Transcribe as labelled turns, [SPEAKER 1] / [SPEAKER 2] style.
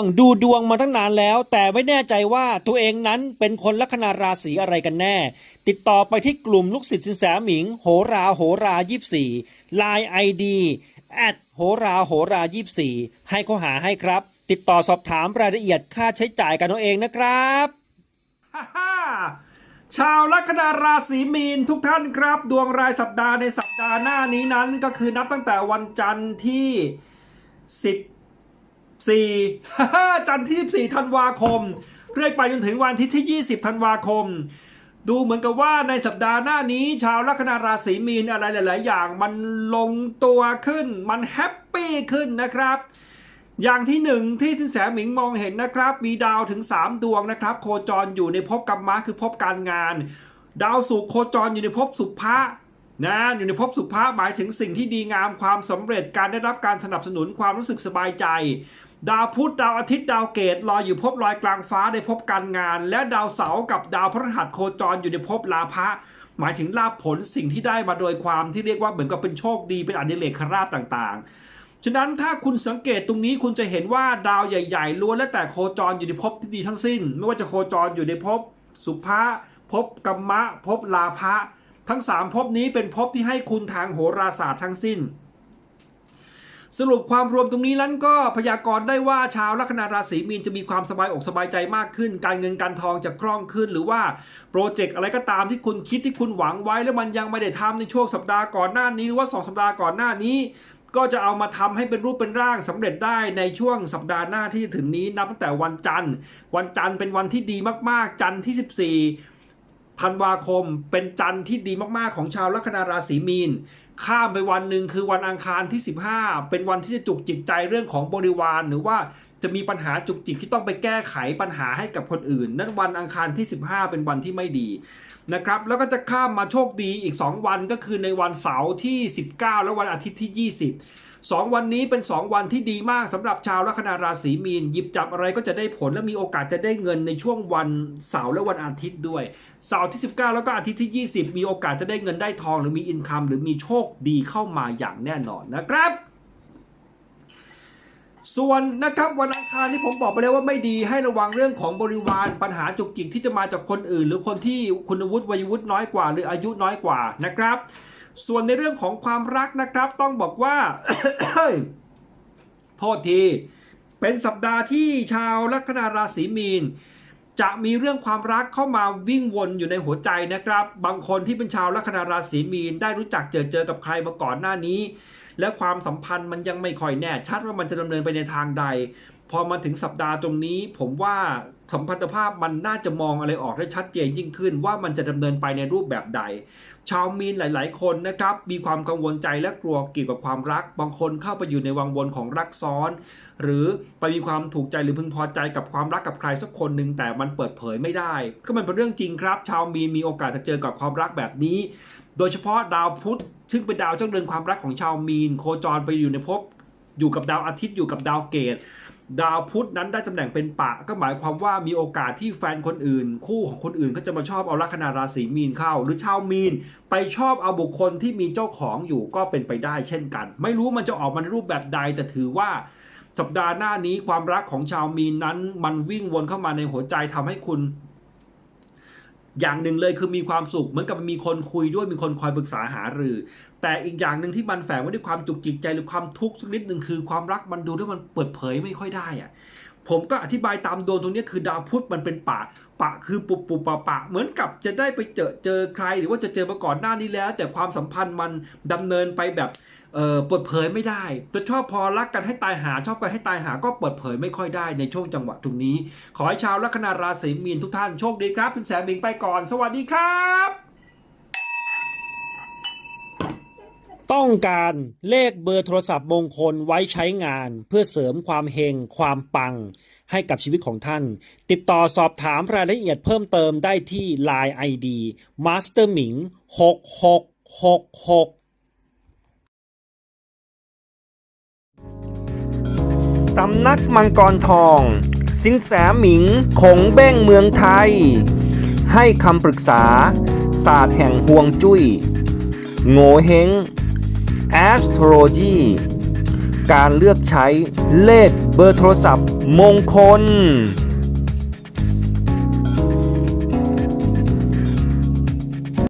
[SPEAKER 1] งดูดวงมาตั้งนานแล้ว แต่ไม่แน่ใจว่าตัวเองนั้นเป็นคนลัคนาราศีอะไรกันแน่ ติดต่อไปที่กลุ่มลูกศิษย์สินแสหมิง โหราโหรายี่สี่ไลน์ไอดีแอดโหราโหรายี่สี่ให้เขาหาให้ครับ ติดต่อสอบถามรายละเอียดค่าใช้จ่ายกันเอาเองนะครับฮ่าฮ่าชาวลัคนาราศีมีนทุกท่านครับ ดวงรายสัปดาห์ในสัปดาห์หน้านี้นั้นก็คือนับตั้งแต่วันจันทร์ที่สิ บสี่จันทร์ที่ 14 ธันวาคม เรื่อยไปจนถึงวันอาทิตย์ที่ 20 ธันวาคม ดูเหมือนกับว่าในสัปดาห์หน้านี้ ชาวลัคนาราศีมีนอะไรหลาย ๆ อย่างมันลงตัวขึ้น มันแฮปปี้ขึ้นนะครับ อย่างที่หนึ่งที่สินแสหมิงมองเห็นนะครับ มีดาวถึง 3 ดวงนะครับ โคจรอยู่ในภพกรรมะคือภพการงาน ดาวศุกร์โคจรอยู่ในภพสุภะ นะอยู่ในภพสุภะหมายถึงสิ่งที่ดีงามความสำเร็จการได้รับการสนับสนุนความรู้สึกสบายใจ ดาวพุธดาวอาทิตย์ดาวเกตลอยอยู่ภพลอยกลางฟ้าในภพการงาน และดาวเสาร์กับดาวพฤหัสโคจรอยู่ในภพลาภะหมายถึงลาภผลสิ่งที่ได้มาโดยความที่เรียกว่าเหมือนกับเป็นโชคดีเป็นอดิเรกราบต่างๆ ฉะนั้นถ้าคุณสังเกตตรงนี้คุณจะเห็นว่าดาวใหญ่ๆล้วนและแต่โคจรอยู่ในภพที่ดีทั้งสิ้น ไม่ว่าจะโคจรอยู่ในภพสุภะภพกัมมะภพลาภะ ทั้งสามภพนี้เป็นภพที่ให้คุณทางโหราศาสตร์ทั้งสิ้น สรุปความรวมตรงนี้นั้นก็พยากรณ์ได้ว่าชาวลัคนาราศีมีนจะมีความสบายอกสบายใจมากขึ้น การเงินการทองจะคล่องขึ้น หรือว่าโปรเจกต์อะไรก็ตามที่คุณคิดที่คุณหวังไว้ แล้วมันยังไม่ได้ทำในช่วงสัปดาห์ก่อนหน้านี้หรือว่า 2 สัปดาห์ก่อนหน้านี้ก็จะเอามาทำให้เป็นรูปเป็นร่างสำเร็จได้ในช่วงสัปดาห์หน้าที่จะถึงนี้นับตั้งแต่วันจันทร์ วันจันทร์เป็นวันที่ดีมากๆ จันทร์ที่ 14 ธันวาคมเป็นจันทร์ที่ดีมากๆของชาวลัคนาราศีมีน ข้ามไปวันหนึ่งคือวันอังคารที่ 15 เป็นวันที่จะจุกจิกใจเรื่องของบริวาร หรือว่าจะมีปัญหาจุกจิกที่ต้องไปแก้ไขปัญหาให้กับคนอื่น นั้นวันอังคารที่ 15 เป็นวันที่ไม่ดีนะครับแล้วก็จะข้ามมาโชคดีอีก 2 วันก็คือในวันเสาร์ที่ 19 และวันอาทิตย์ที่ 20 สองวันนี้เป็น 2 วันที่ดีมากสำหรับชาวลัคนาราศีมีน หยิบจับอะไรก็จะได้ผลและมีโอกาสจะได้เงินในช่วงวันเสาร์และวันอาทิตย์ด้วย เสาร์ที่ 19 แล้วก็อาทิตย์ที่ 20 มีโอกาสจะได้เงินได้ทอง หรือมีอินคัมหรือมีโชคดีเข้ามาอย่างแน่นอนนะครับส่วนนะครับวันอังคารที่ผมบอกไปแล้วว่าไม่ดีให้ระวังเรื่องของบริวารปัญหาจุกจิกที่จะมาจากคนอื่น หรือคนที่คุณวุฒิวัยวุฒิน้อยกว่า หรืออายุน้อยกว่านะครับ ส่วนในเรื่องของความรักนะครับต้องบอกว่า โทษที เป็นสัปดาห์ที่ชาวลัคนาราศีมีน จะมีเรื่องความรักเข้ามาวิ่งวนอยู่ในหัวใจนะครับ บางคนที่เป็นชาวลัคนาราศีมีนได้รู้จักเจอเจอกับใครมาก่อนหน้านี้ และความสัมพันธ์มันยังไม่ค่อยแน่ชัดว่ามันจะดำเนินไปในทางใด พอมาถึงสัปดาห์ตรงนี้ ผมว่าสัมพันธภาพมันน่าจะมองอะไรออกได้ชัดเจนยิ่งขึ้น ว่ามันจะดำเนินไปในรูปแบบใด ชาวมีนหลาย ๆ คนนะครับ มีความกังวลใจและกลัวเกี่ยวกับความรัก บางคนเข้าไปอยู่ในวังวนของรักซ้อน หรือไปมีความถูกใจหรือพึงพอใจกับความรักกับใครสักคนหนึ่งแต่มันเปิดเผยไม่ได้ ก็มันเป็นเรื่องจริงครับ ชาวมีนมีโอกาสจะเจอกับความรักแบบนี้ โดยเฉพาะดาวพุธซึ่งเป็นดาวเจ้าเรือนความรักของชาวมีน โคจรไปอยู่ในภพอยู่กับดาวอาทิตย์อยู่กับดาวเกตดาวพุธนั้นได้ตำแหน่งเป็นปะ ก็หมายความว่ามีโอกาสที่แฟนคนอื่น คู่ของคนอื่นก็จะมาชอบเอาลัคนาราศีมีนเข้า หรือชาวมีน ไปชอบเอาบุคคลที่มีเจ้าของอยู่ก็เป็นไปได้เช่นกัน ไม่รู้มันจะออกมาในรูปแบบใดแต่ถือว่า สัปดาห์หน้านี้ความรักของชาวมีนนั้น มันวิ่งวนเข้ามาในหัวใจทำให้คุณ อย่างหนึ่งเลยคือมีความสุขเหมือนกับมีคนคุยด้วยมีคนคอยปรึกษาหารือ แต่อีกอย่างหนึ่งที่มันแฝงไว้ด้วยความจุกจิกใจหรือความทุกข์สักนิดหนึ่งคือความรักมันดูแล้วยมันเปิดเผยไม่ค่อยได้อะผมก็อธิบายตามดวงตรงนี้คือดาวพุธมันเป็นปะปะคือปุบปุบปะปะเหมือนกับจะได้ไปเจอเจอใคร หรือว่าจะเจอมาก่อนหน้านี้แล้ว แต่ความสัมพันธ์มันดำเนินไปแบบ เออเปิดเผยไม่ได้จะชอบพอรักกันให้ตายหาชอบกันให้ตายหาก็เปิดเผยไม่ค่อยได้ในช่วงจังหวะตรงนี้ ขอให้ชาวลัคนาราศีมีนทุกท่านโชคดีครับคุณแสงบิงไปก่อน สวัสดีครับ ต้องการเลขเบอร์โทรศัพท์มงคลไว้ใช้งาน เพื่อเสริมความเฮงความปัง ให้กับชีวิตของท่าน ติดต่อสอบถามรายละเอียดเพิ่มเติมได้ที่ Line ID Master Ming 6666 สำนักมังกรทอง สินแสหมิงคงเบ้งเมืองไทย ให้คำปรึกษา ศาสตร์แห่งห่วงจุย้ยโง่เฮง Astrology การเลือกใช้เลขเบอร์โทรศัพท์มงคล